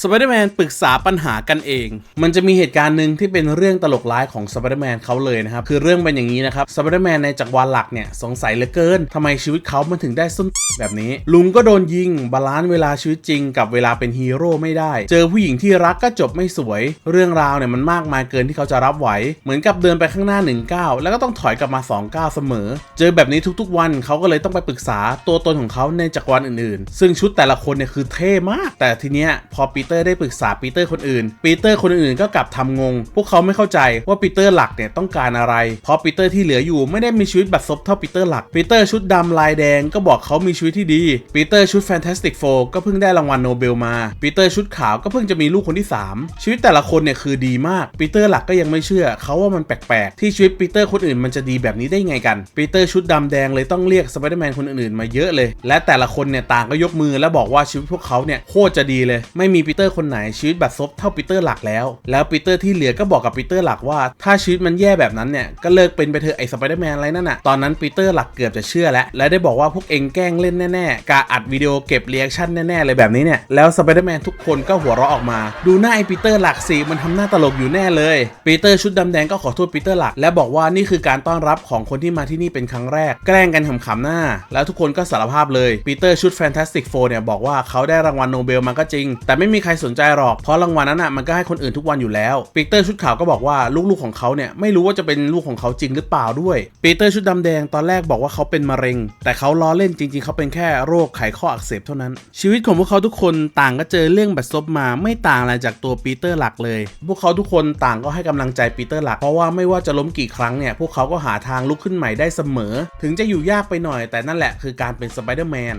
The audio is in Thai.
สไปเดอร์แมนปรึกษาปัญหากันเอง มันจะมีเหตุการณ์หนึ่งที่เป็นเรื่องตลกร้ายของสไปเดอร์แมนเขาเลยนะครับ คือเรื่องเป็นอย่างนี้นะครับ สไปเดอร์แมนในจักรวาลหลักเนี่ย สงสัยเหลือเกินทำไมชีวิตเขามันถึงได้ส้นแบบนี้ ลุงก็โดนยิง บาลานซ์เวลาชีวิตจริง กับเวลาเป็นฮีโร่ไม่ได้ เจอผู้หญิงที่รักก็จบไม่สวย เรื่องราวเนี่ยมันมากมายเกินที่เขาจะรับไหว เหมือนกับเดินไปข้างหน้า1ก้าวแล้วก็ต้องถอยกลับมา2ก้าวเสมอ เจอแบบนี้ทุกๆวันเขาก็เลยต้องไปปรึกษาตัวตนของเขาในจักรวาลอื่นๆ ซึ่งชุดแต่ละคนเนี่ยคือเท่มาก แต่ทีเนี้ยพอปีีเตอร์ได้ปรึกษาปีเตอร์คนอื่น ปีเตอร์คนอื่นก็กลับทำงง พวกเขาไม่เข้าใจว่าปีเตอร์หลักเนี่ยต้องการอะไร เพราะปีเตอร์ที่เหลืออยู่ไม่ได้มีชีวิตบัดซบเท่าปีเตอร์หลัก ปีเตอร์ชุดดำลายแดงก็บอกเขามีชีวิตที่ดี ปีเตอร์ชุดแฟนตาสติกโฟก็เพิ่งได้รางวัลโนเบลมา ปีเตอร์ชุดขาวก็เพิ่งจะมีลูกคนที่สามชีวิตแต่ละคนเนี่ยคือดีมาก ปีเตอร์หลักก็ยังไม่เชื่อเขาว่ามันแปลกๆ ที่ชีวิตปีเตอร์คนอื่นมันจะดีแบบนี้ได้ไงกัน ปีเตอร์ชุดดำแดงเลยต้องเรียกสไปเดอร์แมนคนอื่นๆมาเยอะเลย และแต่ละคนเนี่ยต่างก็ยกมือแล้วบอกว่าชีวิตพวกเขาเนี่ยโคตรจะดีเลย ไม่มีปีีเตอร์คนไหนชีวิตบัดซบเท่าปีเตอร์หลักแล้ว แล้วปีเตอร์ที่เหลือก็บอกกับปีเตอร์หลักว่า ถ้าชีวิตมันแย่แบบนั้นเนี่ยก็เลิกเป็นไปเถอะไอ้สไปเดอร์แมนอะไรนั่นน่ะตอนนั้นปีเตอร์หลักเกือบจะเชื่อแล้วและได้บอกว่าพวกเองแกล้งเล่นแน่ๆกาอัดวิดีโอเก็บเรีแอคชั่นแน่ๆเลยแบบนี้เนี่ยแล้วสไปเดอร์แมนทุกคนก็หัวเราะออกมา ดูหน้าไอ้ปีเตอร์หลักสิมันทำหน้าตลกอยู่แน่เลยปีเตอร์ชุดดำแดงก็ขอโทษปีเตอร์หลัก และบอกว่านี่คือการต้อนรับของคนที่มาที่นี่เป็นครั้งแรก แกล้งกันขำๆหน้า แล้วทุกคนก็สารภาพเลยปีเตอร์ชุดแฟนตาสติกโฟเนี่ยบอกว่าเขาได้รางวัลโนเบลมาก็จริง แต่ไม่มีใครสนใจหรอก เพราะรางวัลนั้นอะมันก็ให้คนอื่นทุกวันอยู่แล้วปีเตอร์ชุดขาวก็บอกว่าลูกๆของเขาเนี่ยไม่รู้ว่าจะเป็นลูกของเขาจริงหรือเปล่าด้วยปีเตอร์ชุดดำแดงตอนแรกบอกว่าเขาเป็นมะเร็ง แต่เขาล้อเล่นจริง ๆ เขาเป็นแค่โรคไขข้ออักเสบเท่านั้น ชีวิตของพวกเขาทุกคนต่างก็เจอเรื่องบัดซบมาไม่ต่างอะไรจากตัวปีเตอร์หลักเลย พวกเขาทุกคนต่างก็ให้กำลังใจปีเตอร์หลักเพราะว่าไม่ว่าจะล้มกี่ครั้งเนี่ยพวกเขาก็หาทางลุกขึ้นใหม่ได้เสมอ ถึงจะอยู่ยากไปหน่อย แต่นั่นแหละคือการเป็นสไปเดอร์แมน